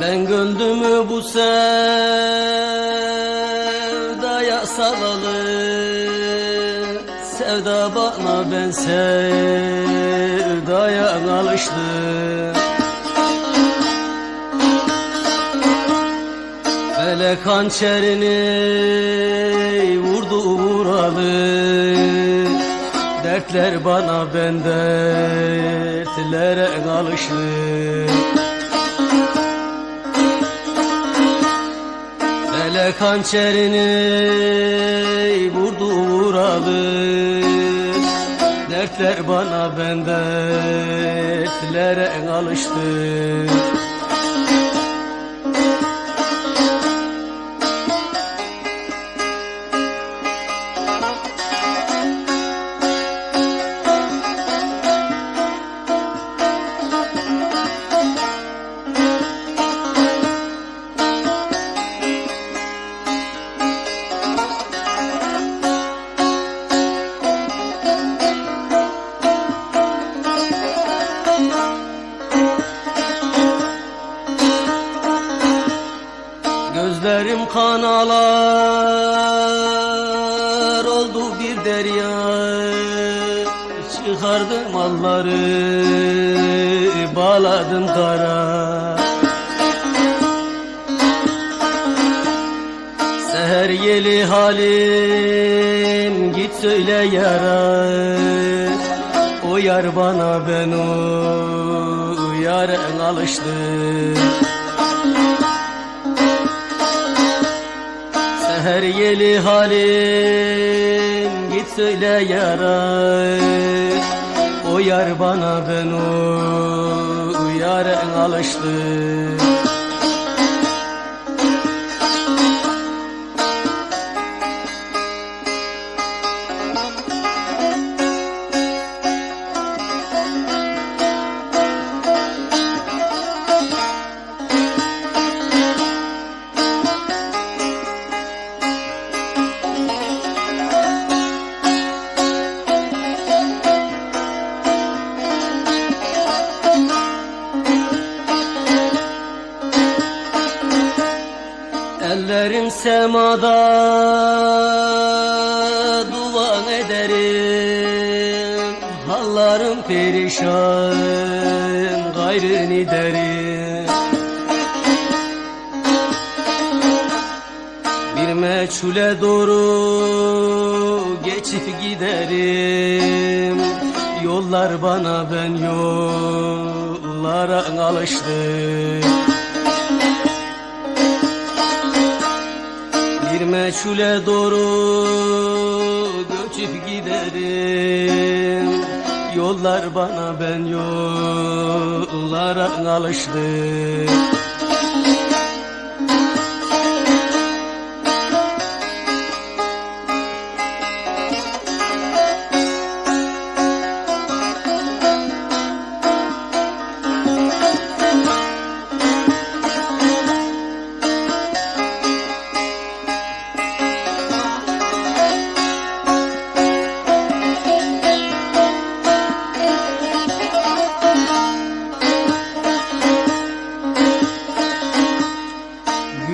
Ben gönlümü bu sevdaya salalı Sevda bana ben sevdaya alıştım. Felek hançerini vurdu vuralı. Dertler bana ben dertlere alıştım Felek hançerini vurdu vuralı Dertler bana ben dertlere alıştım Gözlerim kanalar oldu bir derya. Çıkardım malları bağladım kara. Seher yeli halim git söyle yara. O yar bana ben o yara alıştım Seher yeli halim git söyle yara O yar bana ben o yara alıştım Ellerim semada duvan ederim. Hallarım perişan gayrını derim. Bir meçhule doğru geçip giderim. Yollar bana ben yollara alıştım Bir meçhule doğru göçüp giderim. Yollar bana ben yollara alıştım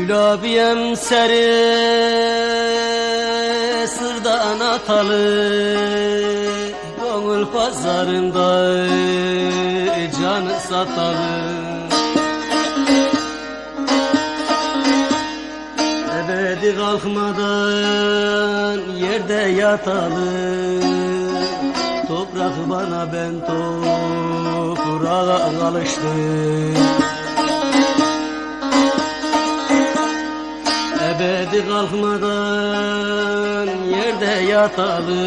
Gülabiyem seri sırdan atalı Gönül pazarında canı satalı. Ebedi kalkmadan yerde yatalı. Toprak bana ben toprağa alıştım Ebedi kalkmadan yerde yatalı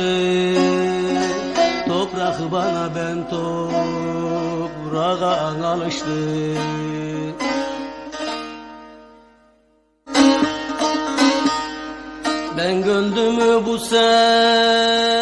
Toprak bana ben toprağa alıştım. Ben gönlümü bu sevdaya